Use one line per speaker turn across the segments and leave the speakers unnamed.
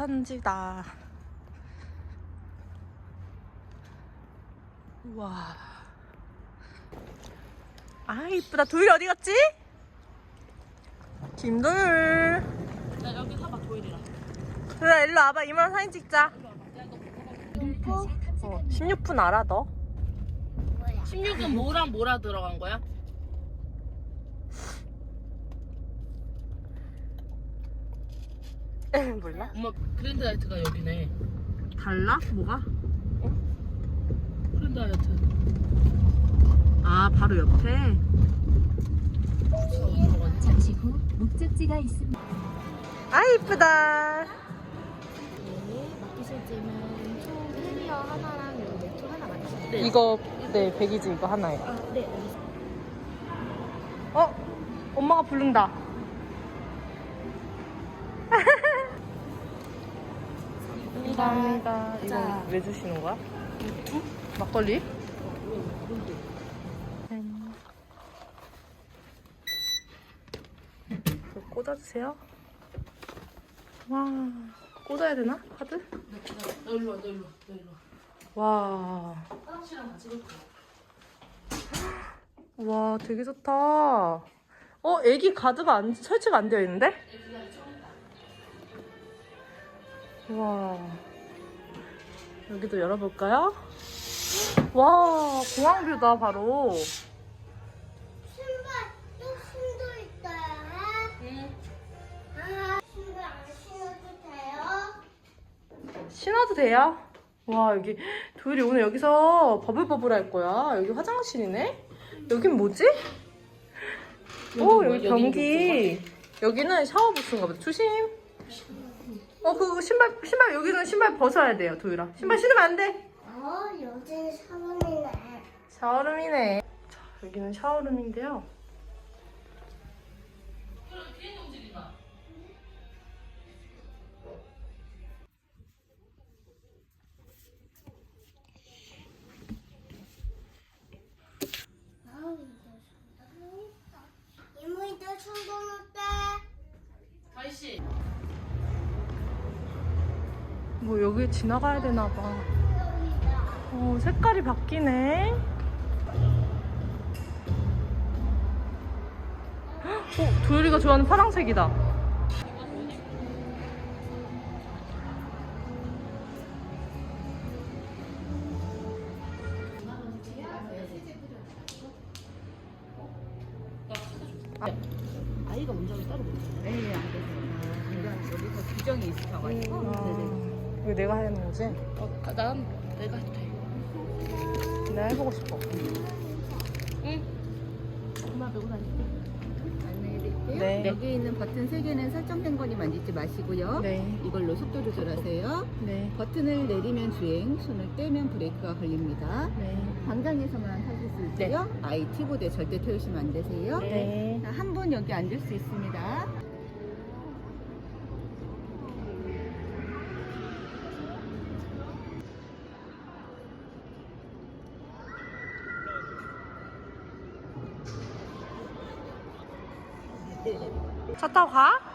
천지다 와. 아 이쁘다 도율이 어디 갔지? 김도율
나 여기 사봐 도일이랑.
도율아 일로 와봐 이만 사진 찍자 어, 16분 알아 너?
16은 뭐랑 뭐라 들어간 거야?
몰라?
엄마 그랜드라이트가 여기네.
달라? 뭐가?
그랜드라이트.
아 바로 옆에
잠시 후 목적지가 있습니다.
아 이쁘다
총 캐리어 하나랑 하나
네.
이거 네 백이지 이거 하나에
아, 네.
어? 엄마가 부른다 감사합니다 이거
자.
왜 주시는 거야? 막걸리? 이거 꽂아주세요 와 꽂아야 되나? 카드?
너 일로 와, 너 일로 와, 너 일로 와.
와
화장실이랑 같이 갈 거야.
와 되게 좋다. 어 애기 가드가 안, 설치가 안 되어 있는데? 와 여기도 열어볼까요? 와 공항뷰다 바로.
신발 또 신도 있어요.
응.
아, 신발 안 신어도 돼요?
신어도 돼요? 와 여기 도율이 오늘 여기서 버블버블 할 거야. 여기 화장실이네. 여긴 뭐지? 오
뭐야?
여기 변기. 여기는 샤워 부스인가 보다. 조심. 어 그 신발 신발 여기는 신발 벗어야 돼요 도율아. 신발 신으면 안 돼.
어, 여기는 사원이네.
샤워룸이네. 자 여기는 샤워룸인데요.
비행기 움직인다.
아우, 이모 이따 충동 어때?
가희 씨.
뭐 여기 지나가야 되나 봐. 어 색깔이 바뀌네. 어 도율이가 좋아하는 파란색이다.
난 내가 해도 돼.
내가 해보고 싶어.
엄마 메고 다닐게.
안내해드릴게요.
네.
여기 있는 버튼 3개는 설정된 거니 만지지 마시고요.
네.
이걸로 속도 조절하세요.
네.
버튼을 내리면 주행, 손을 떼면 브레이크가 걸립니다.
네.
광장에서만 타실 수 있고요. 아이 티보드에 절대 태우시면 안 되세요.
네.
한 분 여기 앉을 수 있습니다.
차 타고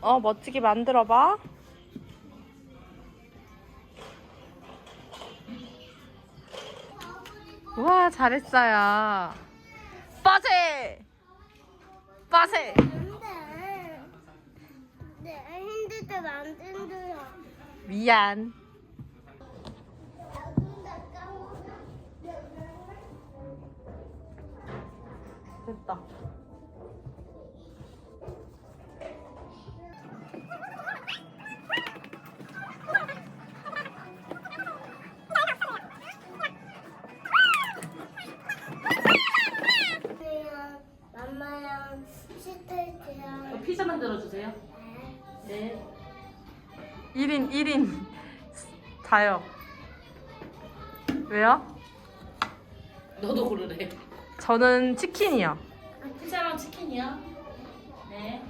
어
멋지게 만들어봐. 우와 잘했어요. 빠세. 빠세.
안돼. 내 힘들 때 만든대요.
미안.
나 근데 까먹어.
됐다.
엄마랑 스테이크랑
피자 만들어 주세요. 네.
1인 1인 자요. 왜요?
너도 고르래.
저는 치킨이요.
피자랑 치킨이요. 네.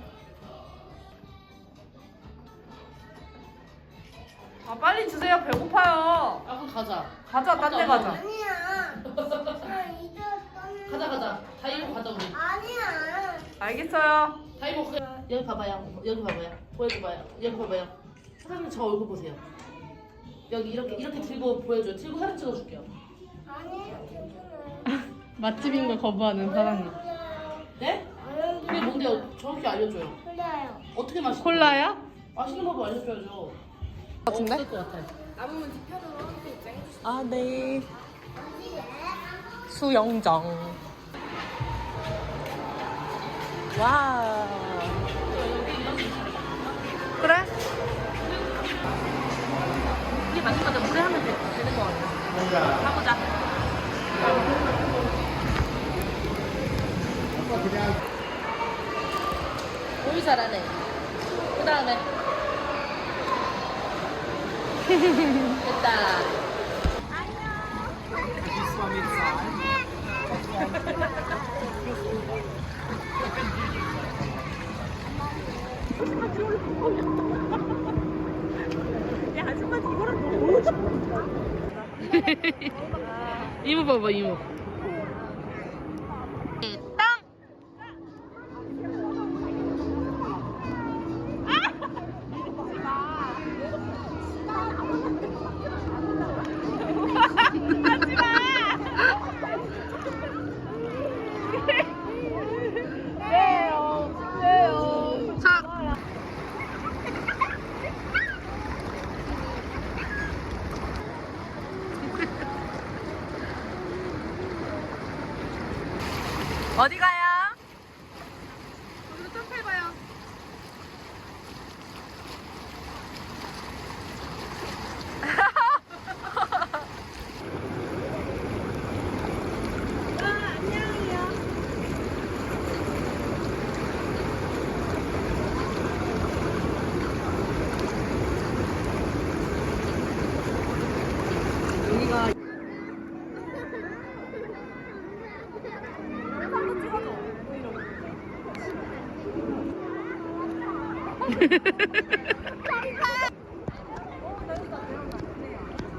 아 빨리 주세요. 배고파요.
아 그럼 가자.
가자, 딴 데 가자.
아니야. 나 이제 떠는
가자 가자. 다이모 가자 우리.
아니야.
알겠어요.
다이모 그 여기 봐봐요. 여기 봐봐요. 보여줘봐요. 여기 봐봐요. 사장님 저 얼굴 보세요. 여기 이렇게 이렇게 들고 보여줘요. 들고 사진 찍어줄게요.
아니야. 괜찮아요.
맛집인 걸 거부하는 사장님.
네? 그게 뭔데요? 정확히 알려줘요.
그래요.
어떻게 마시?
콜라야?
맛있는 법을 알려줘야죠.
같은데?
것 같아요?
아 네. 수영장. 와. 그래?
이게 맞는 거죠? 물에 하면 돼, 되는 거 같아요. 가보자. 오이 잘하네. 그 다음에. 됐다. 이모 봐봐, 이모.
어디 가요?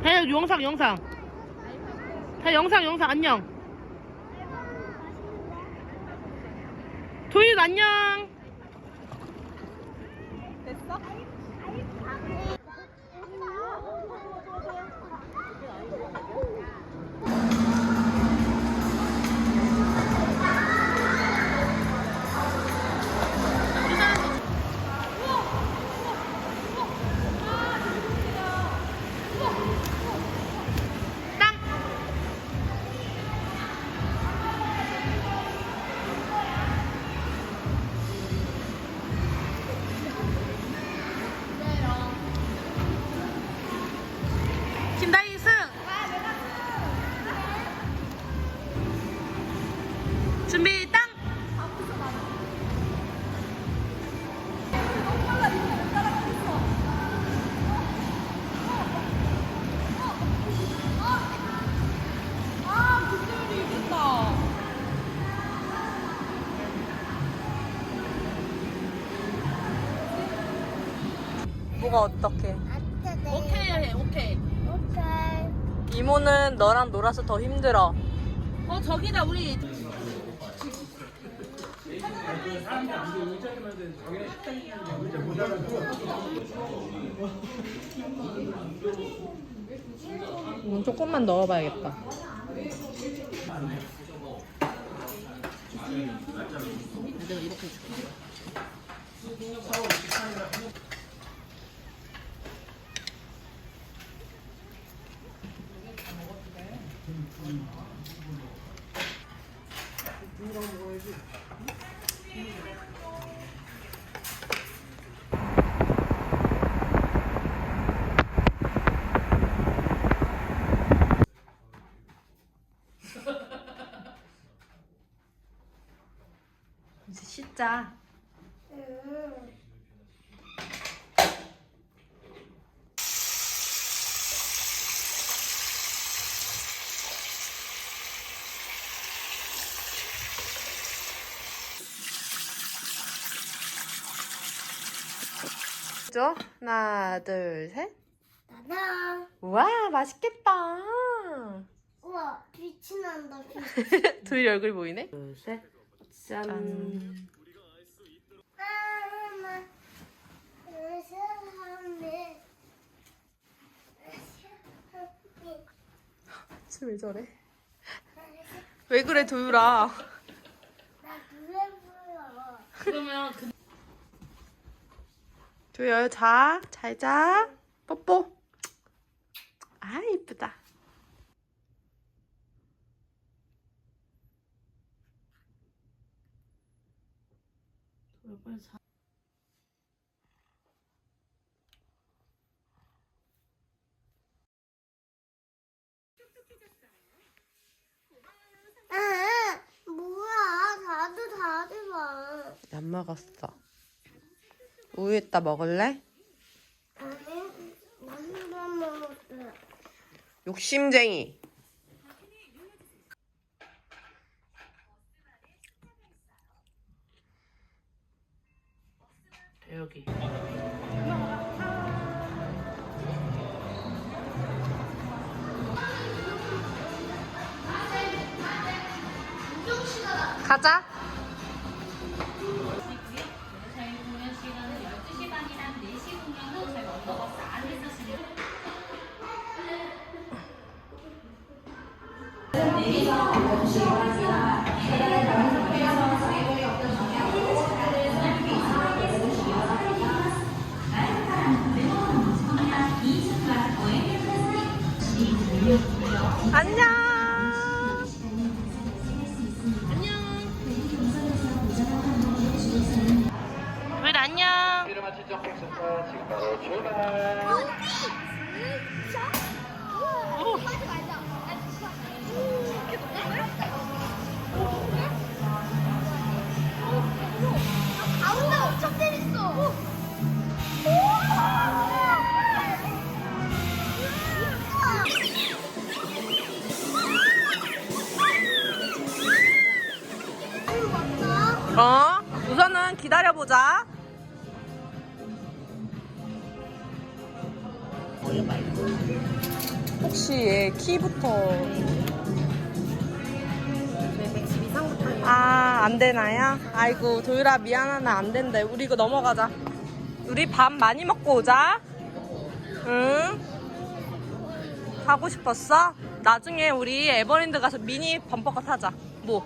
해 영상 영상. 해 영상 영상 안녕. 도윤 안녕.
뭐가 어떻게?
오케이 해 오케이.
오케이.
이모는 너랑 놀아서 더 힘들어.
어 저기다 우리
이건 조금만 넣어봐야겠다.
내가 이렇게 해줄게.
이제 씻자. 죠 하나, 둘, 셋.
나나.
우와, 맛있겠다.
우와, 빛이 난다, 빛.
둘이 얼굴 보이네?
둘, 셋. 짠.
짠. 왜 저래? 왜 그래, 도유라?
나 노래 불러.
그러면 그
도유, 자. 잘 자. 뽀뽀. 아, 이쁘다.
아, 뭐야, 다들 다들 봐.
안 먹었어. 우유에다 먹을래?
아니, 나한 먹었어.
욕심쟁이.
여기.
가자. 这套非常好喜欢 키부터. 아, 안 되나요? 아이고, 도유라 미안하나 안 된대. 우리 이거 넘어가자. 우리 밥 많이 먹고 오자. 응? 가고 싶었어? 나중에 우리 에버랜드 가서 미니 범퍼카 타자. 뭐?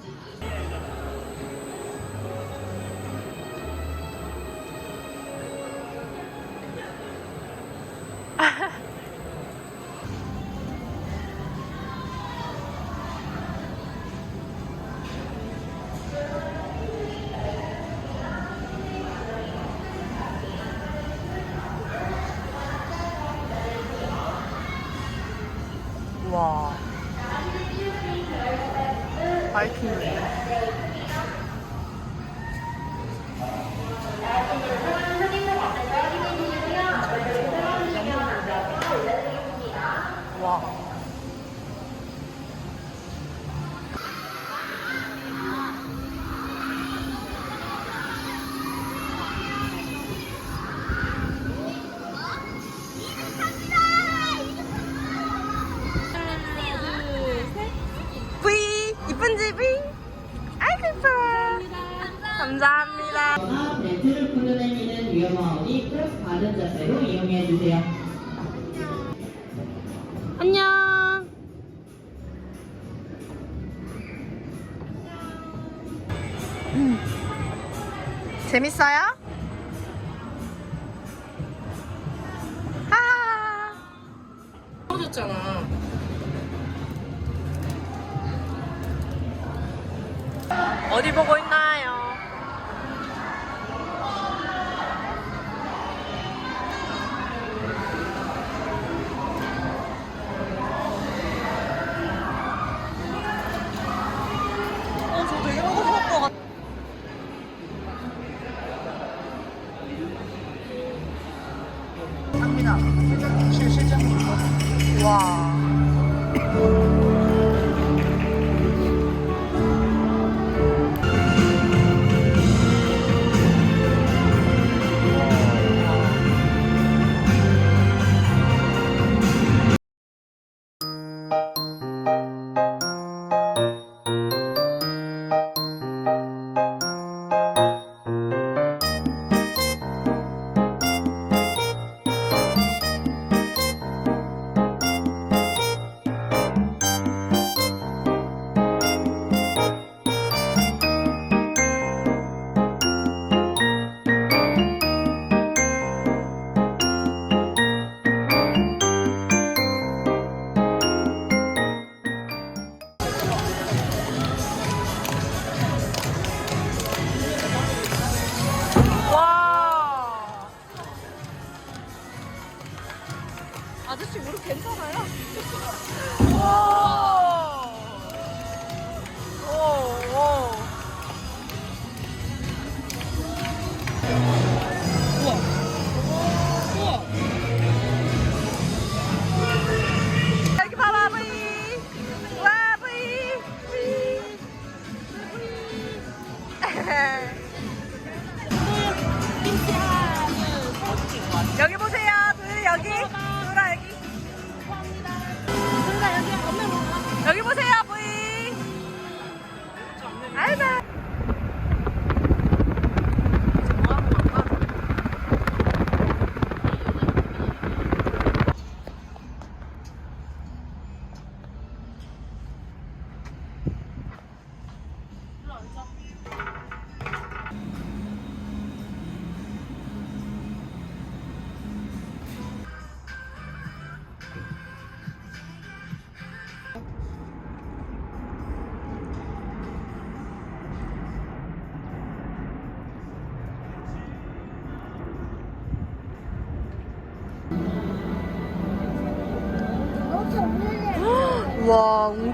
어디 보고 있나?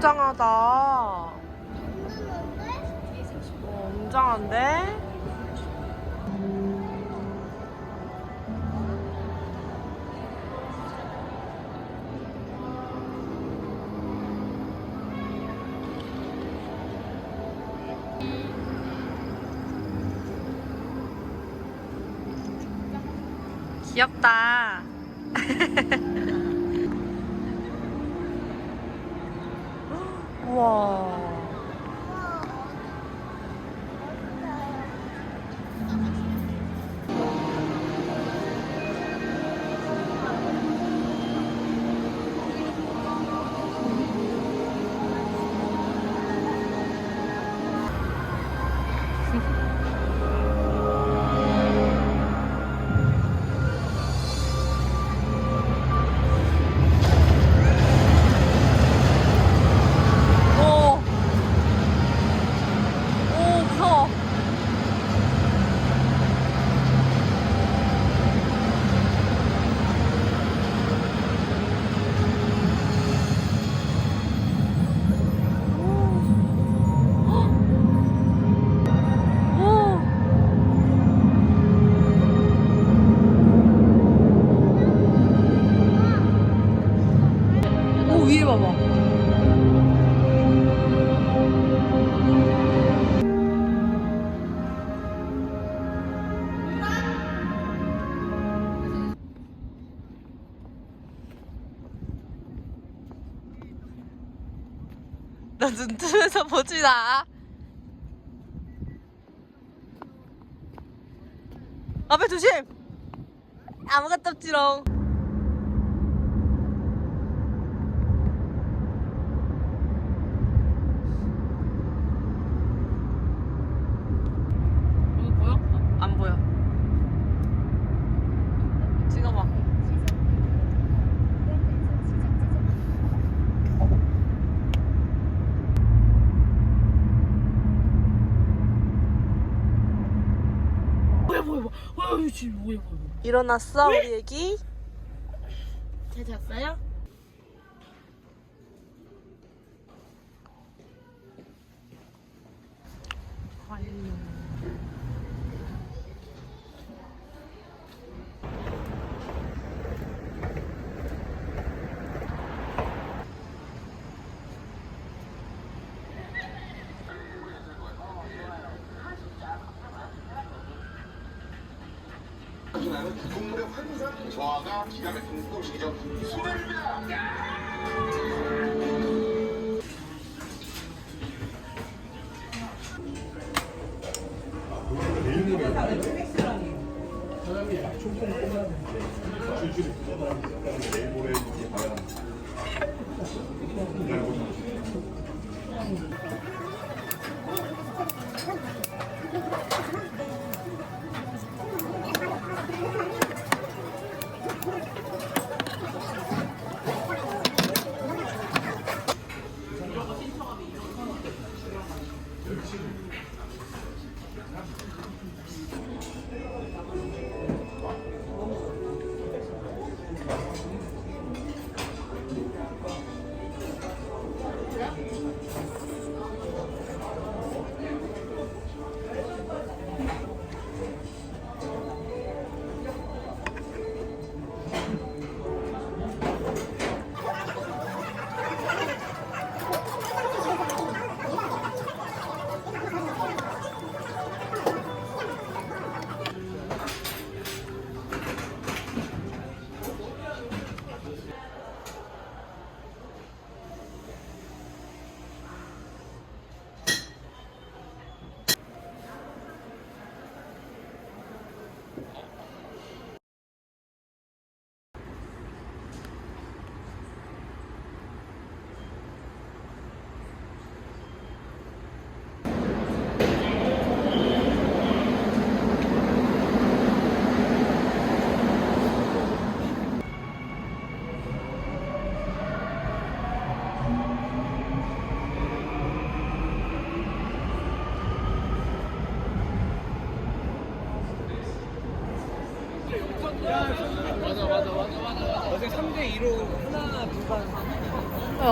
웅장하다.
음,
어, 웅장한데? 일단 눈뜨면서 보지나? 앞에 조심! 아무것도 없지롱. 일어났어 우리 애기?
잘 잤어요?
동물의 환상 저하가 기가 막힌 음식이죠. 소멸입니다.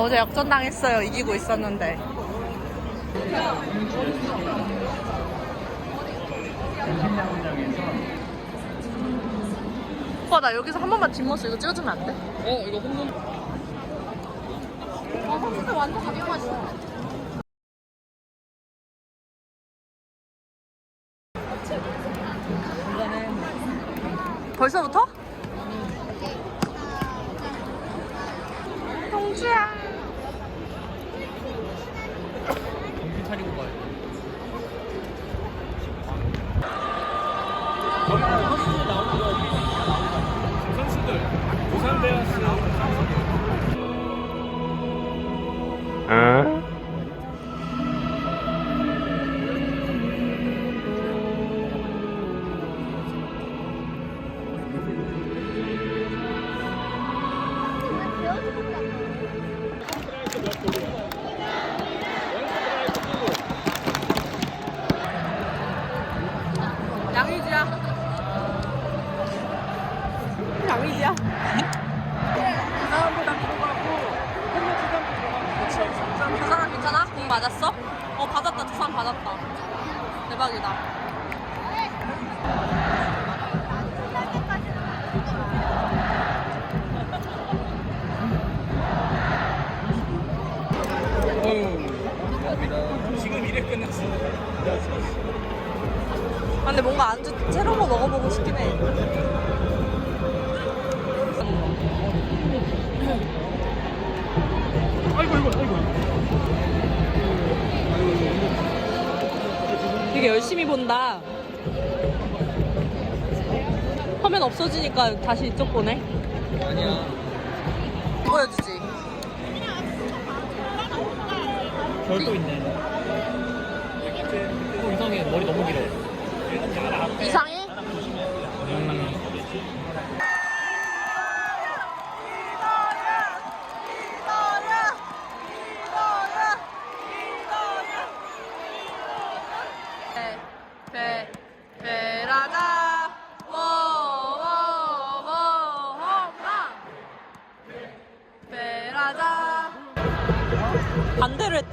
어제 역전당했어요. 이기고 있었는데. 오빠 나 여기서 한 번만 뒷모습 이거 찍어주면 안 돼? 어 이거 홈런. 아 선수들 완전 가벼워가지 화면 없어지니까 다시 이쪽 보네.
아니야.
보여주지.
별도 있네. 어 이상해 머리 너무 길어.
이상해?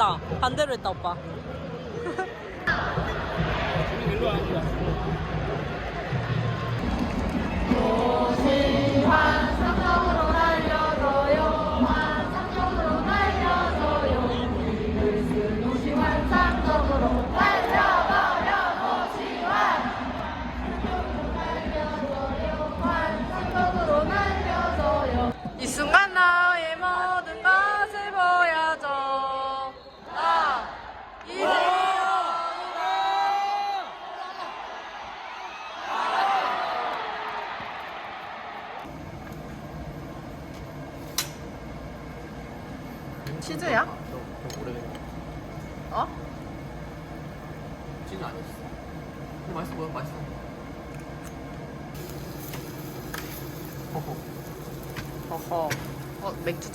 했다. 반대로 했다, 오빠.
일로 와.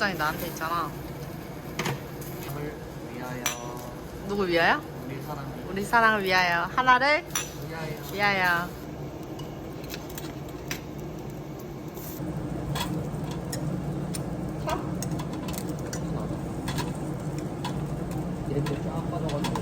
어, 맥주잔이 나한테 있잖아.
남을 위하여.
누구 위하여?
우리 사랑을
우리 사랑을 위하여. 하나를
위하여.
위하여.
이렇게 쫙 빠져가지고.